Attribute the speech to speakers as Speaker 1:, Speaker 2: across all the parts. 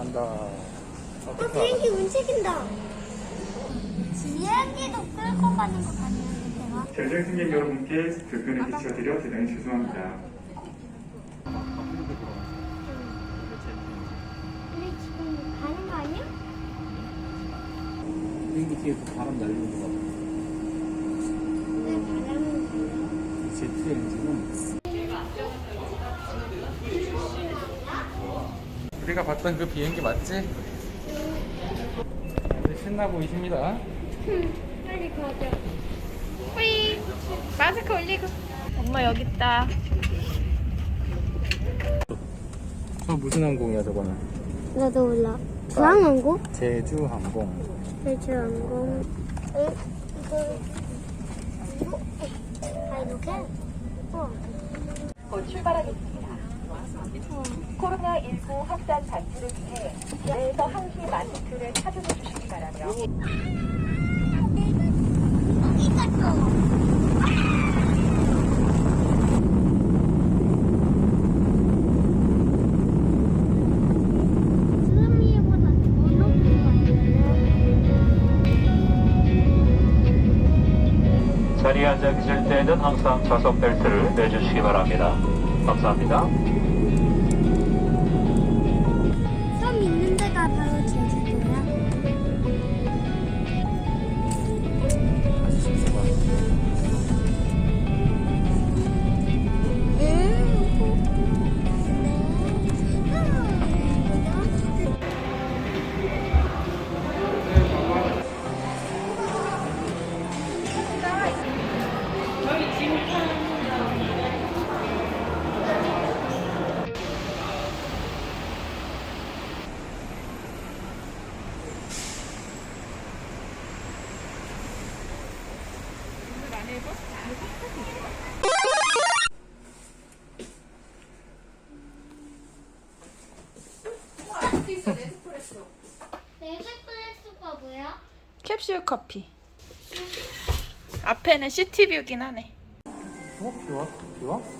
Speaker 1: 간다.
Speaker 2: 어, 비행기 움직인다. 비행기도 끌고 가는 거 아니에요, 내가?
Speaker 3: 전쟁 승객 여러분께 불편을 끼쳐드려 대단히 죄송합니다.
Speaker 2: 우리 지금 가는 거 아니야?
Speaker 1: 비행기 뒤에 바람 날리는 거 봐.
Speaker 2: 왜 바람은 불려?
Speaker 1: 제트 엔진은 우리가 봤던 그 비행기 맞지? 아주 신나 보이십니다.
Speaker 2: 빨리 가자.
Speaker 4: 뿌이 마스크 올리고 엄마 여기 있다
Speaker 1: 저 무슨 항공이야 저거는?
Speaker 2: 나도 몰라. 중앙항공?
Speaker 1: 제주 항공.
Speaker 2: 제주항공. 어? 이거, 이거? 아, 이렇게? 어.
Speaker 5: 곧 출발하겠습니다. 코로나19 확산 방지를 위해 야외에서 항시 마스크를 착용해 주시기 바라며
Speaker 6: 자리에 앉아 계실 때에는 항상 좌석 벨트를 매주시기 바랍니다. 감사합니다.
Speaker 4: 캡슐 커피 앞에는 시티뷰긴 하네
Speaker 1: 어? 비와? 비와?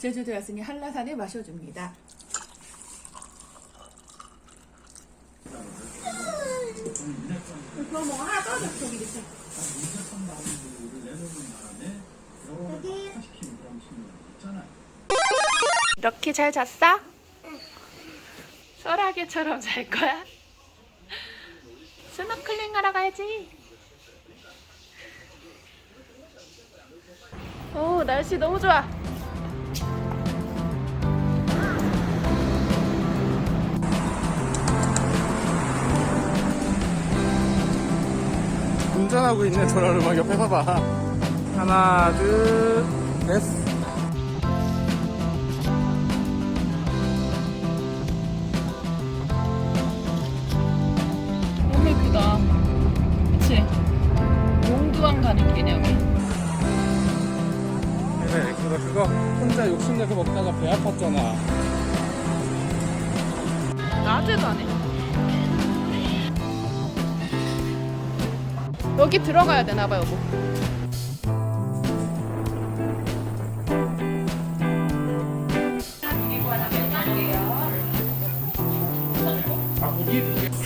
Speaker 4: 제주도에 왔으니 한라산을 마셔줍니다. 이렇게 잘 잤어? 소라게처럼 잘 거야? 스노클링 하러 가야지. 오, 날씨 너무 좋아.
Speaker 1: 운전하고 있는 전화를 막 옆에 봐봐. 하나, 둘, 넷. 먹다가 배 아팠잖아.
Speaker 4: 낮에도 안 해. 여기 들어가야 되나 봐, 여보.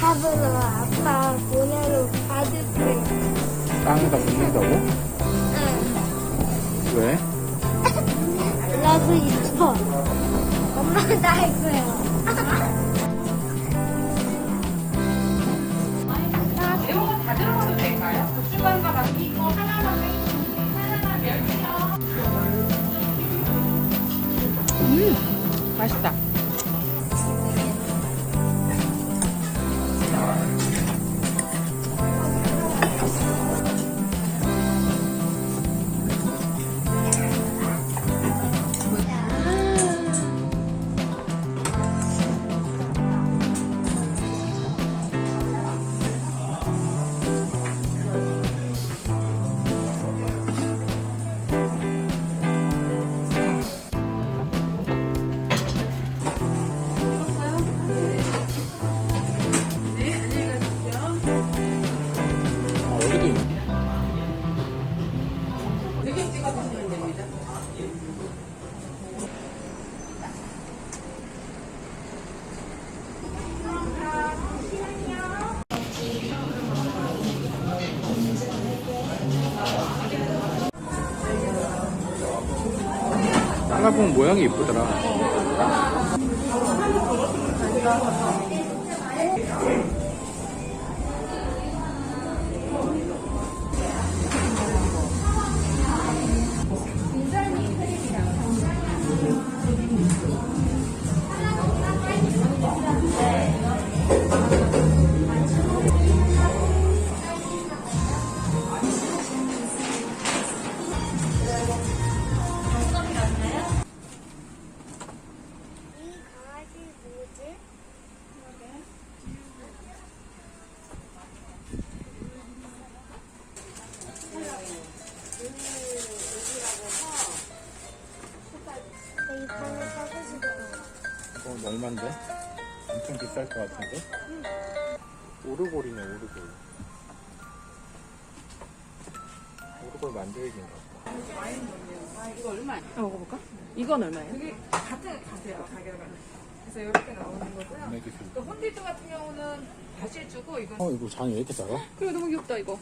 Speaker 2: 밥으로 아빠 보내러 받을게.
Speaker 1: 땅에다 묻는다고?
Speaker 2: 응.
Speaker 1: 왜?
Speaker 2: 나도 있 어. 엄마
Speaker 1: 딸라봉 모양이 이쁘더라. 엄청 비쌀 것 같은데? 오르골이네, 오르골. 오르골 만들기인가.
Speaker 4: 이거 얼마야? 먹어볼까? 이건 얼마예요?
Speaker 7: 그래서 이렇게 나오는 거고요.
Speaker 1: 네.
Speaker 7: 또 혼디드 같은 경우는 바질 주고 이건
Speaker 1: 어, 이거 장이 왜 이렇게 작아?
Speaker 4: 그래, 너무 귀엽다, 이거.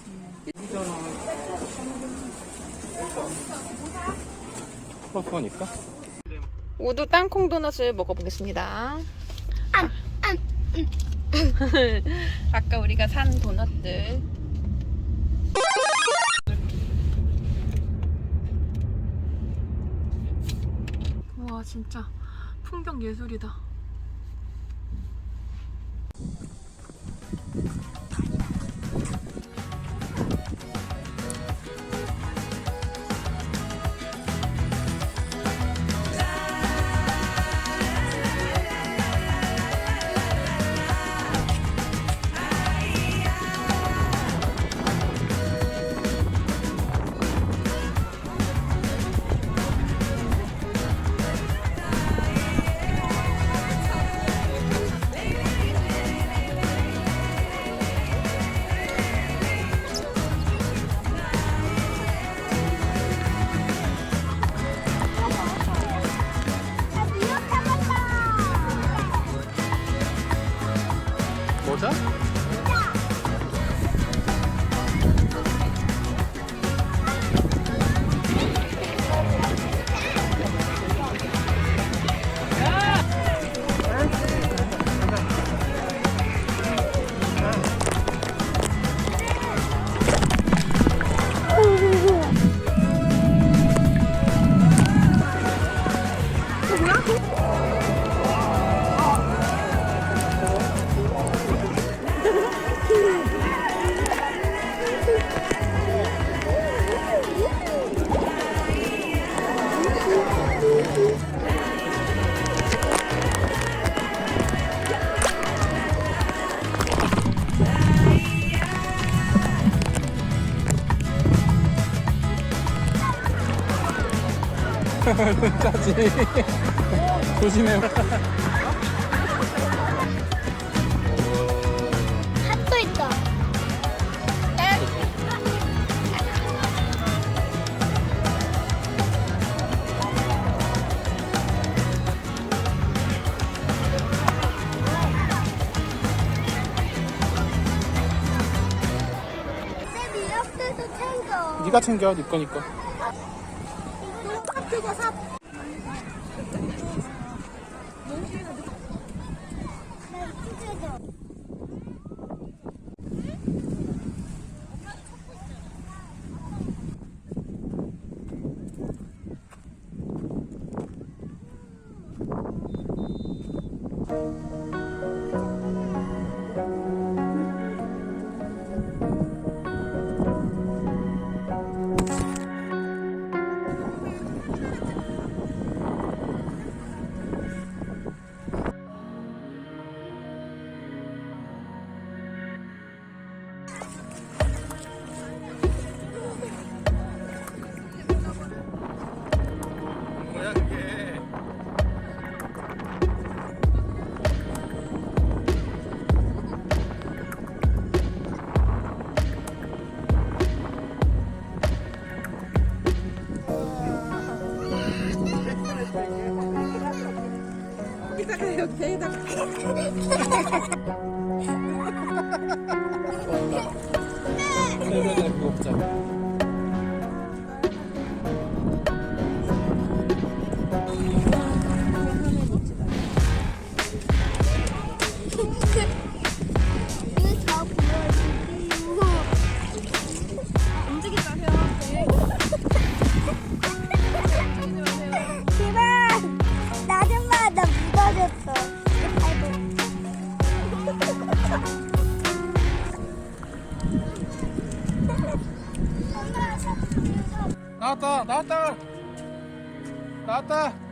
Speaker 1: 퍼퍼니까?
Speaker 4: 우두 땅콩 도넛을 먹어보겠습니다. 아까 우리가 산 도넛들. 와 진짜 풍경 예술이다.
Speaker 1: 짜지. 조심해.
Speaker 8: 핫도 있다. 내 미역들도 챙겨.
Speaker 1: 네가 챙겨, 네 거니까.
Speaker 8: 이거 삽
Speaker 2: 여기
Speaker 1: 나왔다, 나왔다. 나왔다.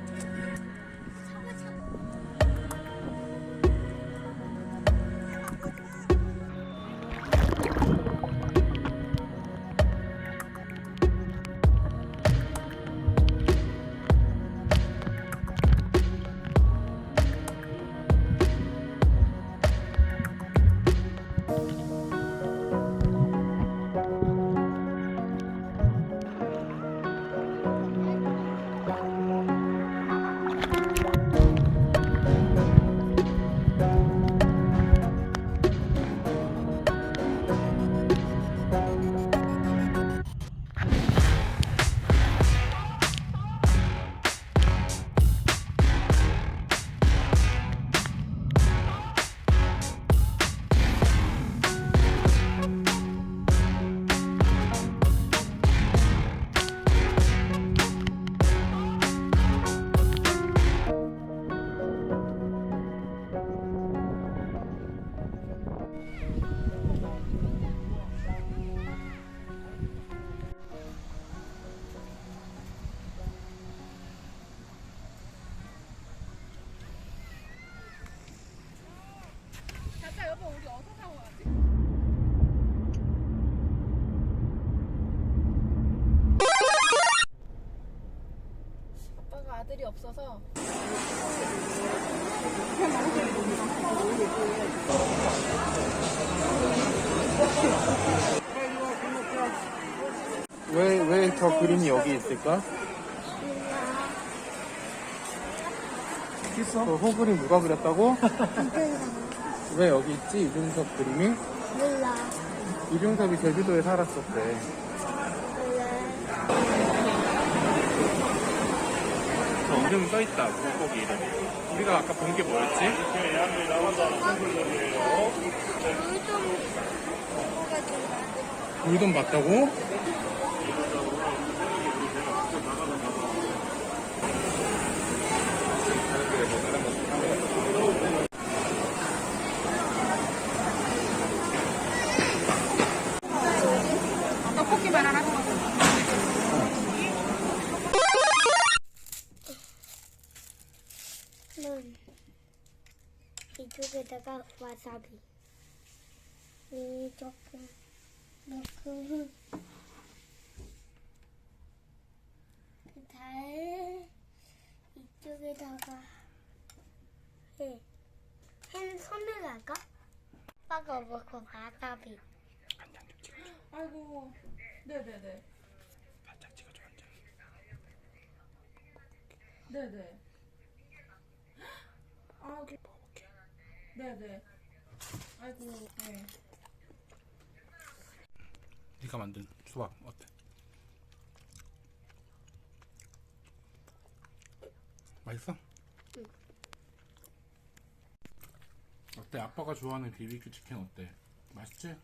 Speaker 7: 아빠가 아들이 없어서
Speaker 1: 왜, 왜 저 그림이 여기 있을까? 그 호그림 누가 그렸다고? 왜 여기 있지? 이중섭 그림이?
Speaker 8: 몰라.
Speaker 1: 이중섭이 제주도에 살았었대. 저 이름 써있다, 물고기 이름이. 우리가 아까 본 게 뭐였지? 물좀 봤다고?
Speaker 2: 는 이쪽에다가 와사비 이 조금 넣고 그다음 이쪽에다가 해. 햄 손을 할까? 아빠가 먹고 와사비
Speaker 1: 간장 좀 찍어줘.
Speaker 4: 아이고. 네네네.
Speaker 1: 간장 찍어줘 간장.
Speaker 4: 네네. 아이고.
Speaker 1: 먹어볼게.
Speaker 4: 네네. 아이고. 네.
Speaker 1: 네가 만든 수박 어때? 맛있어?
Speaker 2: 응.
Speaker 1: 어때? 아빠가 좋아하는 BBQ 치킨 어때? 맛있지?